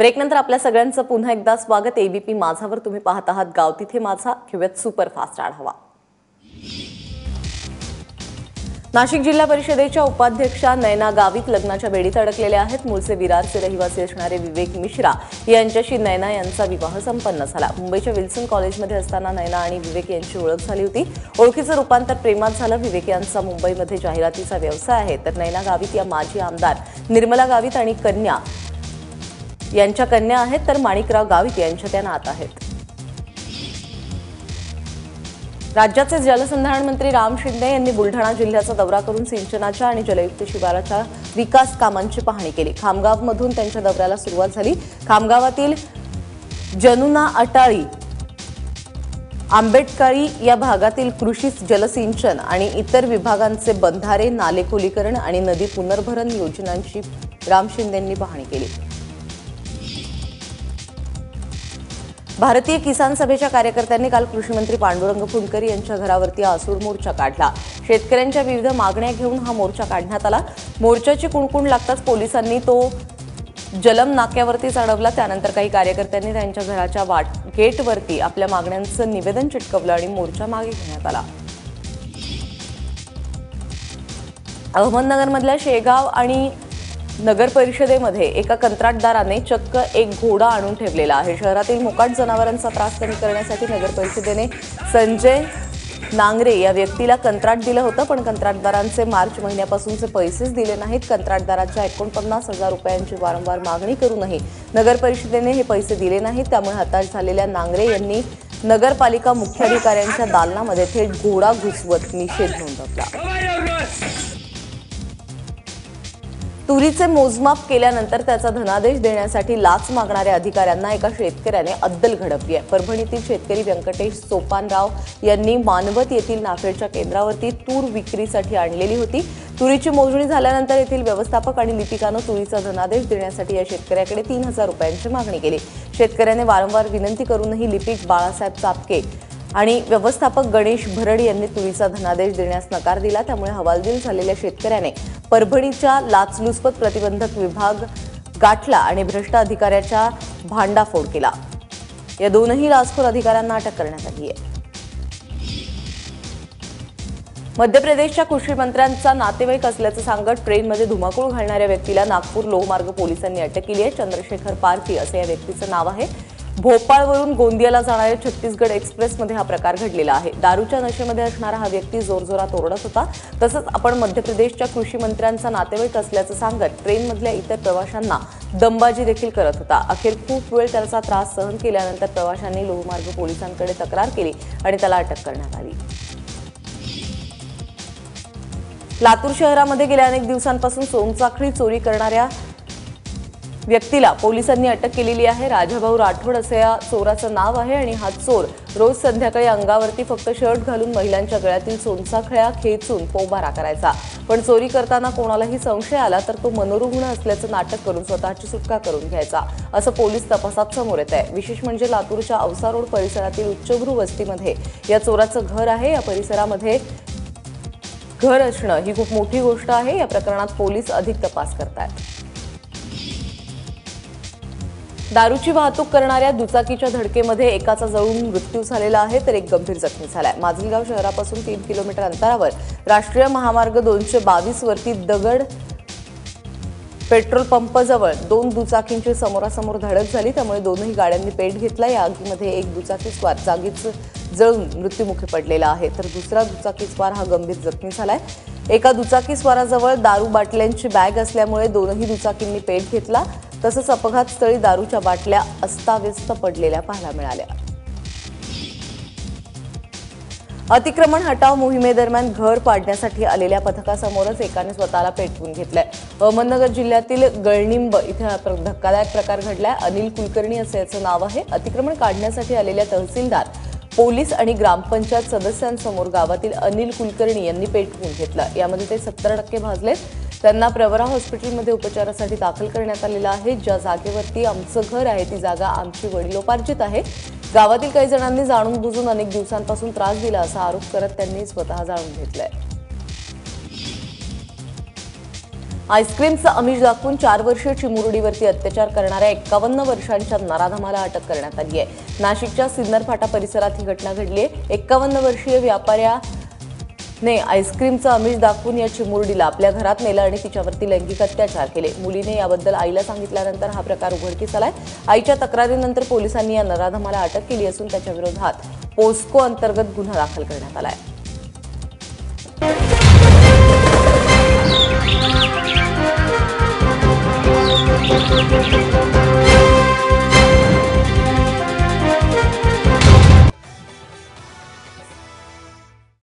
ब्रेकनंतर आपल्या सगळ्यांचं पुन्हा एकदा स्वागत. एबीपी माझावर तुम्ही पाहत आहात गाव तिथे माझा घेऊयात सुपरफास्ट आढावा. नाशिक जिल्हा परिषदेच्या उपाध्यक्षा नयना गावित लग्नाच्या बेडीत अडकलेल्या आहेत. मूळचे विरारचे रहिवासी असणारे विवेक मिश्रा यांच्याशी नयना यांचा विवाह संपन्न झाला. मुंबईच्या विल्सन कॉलेजमध्ये असताना नयना आणि विवेक यांची ओळख झाली होती. ओळखीचं रूपांतर प्रेमात झालं. विवेक यांचा मुंबईमध्ये जाहिरातीचा व्यवसाय आहे. तर नयना गावित या माजी आमदार निर्मला गावित आणि कन्या यांच्या कन्या आहेत तर माणिकराव गावित यांच्या त्या नात आहेत. राज्याचे जलसंधारण मंत्री राम शिंदे यांनी बुलढाणा जिल्ह्याचा दौरा करून सिंचनाच्या आणि जलयुक्त शिवाराच्या विकास कामांची पाहणी केली. खामगावमधून त्यांच्या दौऱ्याला सुरुवात झाली. खामगावातील जनुना अटाळी आंबेडकरी या भागातील कृषी जलसिंचन आणि इतर विभागांचे बंधारे नाले खोलीकरण आणि नदी पुनर्भरण योजनांची राम शिंदेंनी पाहणी केली. भारतीय किसान सभेच्या कार्यकर्त्यांनी काल कृषीमंत्री पांडुरंग फुंडकरी यांच्या घरावरती आसूर मोर्चा काढला. शेतकऱ्यांच्या विविध मागण्या घेऊन हा मोर्चा काढण्यात आला. मोर्चाची कुणकुण लागताच पोलिसांनी तो जलम नाक्यावरती चढवला त्यानंतर काही कार्यकर्त्यांनी त्यांच्या घराच्या वाट गेटवरती आपल्या मागण्यांचं निवेदन चिटकवलं आणि मोर्चा मागे घेण्यात आला. अहमदनगरमधल्या शेगाव आणि नगर परिषदेमध्ये एका कंत्राटदाराने चक्क एक घोडा आणून ठेवलेला आहे. शहरातील मोकाट जनावरांचा त्रास कमी करण्यासाठी नगर परिषदेने संजय नांगरे या व्यक्तीला कंत्राट दिलं होतं पण कंत्राटदारांचे मार्च महिन्यापासूनचे पैसेच दिले नाहीत. कंत्राटदाराच्या एकोणपन्नास हजार रुपयांची वारंवार मागणी करूनही नगर परिषदेने हे पैसे दिले नाहीत. त्यामुळे हताश झालेल्या नांगरे यांनी नगरपालिका मुख्याधिकाऱ्यांच्या दालनामध्ये थेट घोडा घुसवत निषेध नोंदवला. तुरीचे मोजमाप केल्यानंतर त्याचा धनादेश देण्यासाठी लाच मागणाऱ्या अधिकाऱ्यांना एका शेतकऱ्याने अद्दल घडवली आहे. परभणीतील शेतकरी व्यंकटेश सोपानराव यांनी मानवत येथील नाफेडच्या केंद्रावरती तूर विक्रीसाठी आणलेली होती. तुरीची मोजणी झाल्यानंतर येथील व्यवस्थापक आणि लिपिकानं तुरीचा धनादेश देण्यासाठी या शेतकऱ्याकडे तीन हजार रुपयांची मागणी केली. शेतकऱ्याने वारंवार विनंती करूनही लिपिक बाळासाहेब चापके आणि व्यवस्थापक गणेश भरड यांनी तुरीचा धनादेश देण्यास नकार दिला. त्यामुळे हवालदिल झालेल्या शेतकऱ्याने परभणीच्या लाचलुचपत प्रतिबंधक विभाग गाठला आणि भ्रष्ट अधिकाऱ्याच्या भांडाफोड केला. या दोनही लाचखोर अधिकाऱ्यांना अटक करण्यात आली आहे. मध्य प्रदेशच्या कृषी मंत्र्यांचा नातेवाईक असल्याचं सांगत ट्रेनमध्ये धुमाकूळ घालणाऱ्या व्यक्तीला नागपूर लोहमार्ग पोलिसांनी अटक केली आहे. चंद्रशेखर पारखी असं या व्यक्तीचं नाव आहे. भोपाळवरून गोंदियाला जाणाऱ्या छत्तीसगड एक्सप्रेसमध्ये हा प्रकार घडलेला आहे. दारूच्या नशेमध्ये असणारा हा व्यक्ती जोरजोरात ओरडत होता. तसंच आपण मध्य प्रदेशच्या कृषी मंत्र्यांचा नातेवाईक असल्याचं सांगत ट्रेनमधल्या इतर प्रवाशांना दंबाजी देखील करत होता. अखेर खूप वेळ त्याचा त्रास सहन केल्यानंतर प्रवाशांनी लोहमार्ग पोलिसांकडे तक्रार केली आणि त्याला अटक करण्यात आली. लातूर शहरामध्ये गेल्या अनेक दिवसांपासून सोनचाखळी चोरी करणाऱ्या व्यक्तीला पोलिसांनी अटक केलेली आहे. राजाभाऊ राठोड असं या चोराचं नाव आहे आणि हा चोर रोज संध्याकाळी अंगावरती फक्त शर्ट घालून महिलांच्या गळ्यातील सोनसाखळ्या खेचून पोबारा करायचा. पण चोरी करताना कोणालाही संशय आला तर तो मनोरुग्ण असल्याचं नाटक करून स्वतःची सुटका करून घ्यायचा. असं पोलीस तपासात समोर येत आहे. विशेष म्हणजे लातूरच्या औसा रोड परिसरातील उच्चभ्रू वस्तीमध्ये या चोराचं घर आहे. या परिसरामध्ये घर असणं ही खूप मोठी गोष्ट आहे. या प्रकरणात पोलीस अधिक तपास करतायत. दारूची वाहतूक करणाऱ्या दुचाकीच्या धडकेमध्ये एकाचा जळून मृत्यू झालेला आहे तर एक गंभीर जखमी झालाय. माजलगाव शहरापासून तीन किलोमीटर अंतरावर राष्ट्रीय महामार्ग दोनशे बावीस वरती दगड पेट्रोल पंपजवळ दोन दुचाकींची समोरासमोर धडक झाली. त्यामुळे दोनही गाड्यांनी पेट घेतला या आगीमध्ये एक दुचाकी स्वार जागीच जळून मृत्यूमुखी पडलेला आहे तर दुसरा दुचाकी स्वार हा गंभीर जखमी झालाय. एका दुचाकी स्वाराजवळ दारू बाटल्यांची बॅग असल्यामुळे दोनही दुचाकींनी पेट घेतला. तसंच अपघातस्थळी दारूच्या बाटल्या अस्ताव्यस्त पडलेल्या पाहायला मिळाल्या. अतिक्रमण हटाव मोहिमेदरम्यान घर पाडण्यासाठी आलेल्या पथकासमोरच एकाने स्वतःला पेटवून घेतलंय. अहमदनगर जिल्ह्यातील गळनिंब इथे धक्कादायक प्रकार घडलाय. अनिल कुलकर्णी असं याचं नाव आहे. अतिक्रमण काढण्यासाठी आलेल्या तहसीलदार पोलीस आणि ग्रामपंचायत सदस्यांसमोर गावातील अनिल कुलकर्णी यांनी पेटवून घेतलं. यामध्ये ते सत्तर टक्के भाजलेत. त्यांना प्रवरा हॉस्पिटलमध्ये उपचारासाठी दाखल करण्यात आलेलं आहे. ज्या जागेवरती आमचं घर आहे ती जागा आमची वडिलोपार्जित आहे. गावातील काही जणांनी जाणून बुजून अनेक दिवसांपासून त्रास दिला असा आरोप करत त्यांनी स्वतः जाणून घेतलाय. आईस्क्रीमचं अमिष दाखवून चार वर्षीय चिमुरडीवरती अत्याचार करणाऱ्या एकावन्न वर्षांच्या नराधमाला अटक करण्यात आली आहे. नाशिकच्या सिन्नर फाटा परिसरात ही घटना घडली आहे. एकावन्न वर्षीय व्यापाऱ्या ने आईस्क्रीमचं आमिष दाखवून या चिमुरडीला आपल्या घरात नेलं आणि तिच्यावरती लैंगिक अत्याचार केले. मुलीने याबद्दल आईला सांगितल्यानंतर हा प्रकार उघडकीस आलाय. आईच्या तक्रारीनंतर पोलिसांनी या नराधमाला अटक केली असून त्याच्या विरोधात पोस्को अंतर्गत गुन्हा दाखल करण्यात आला आहे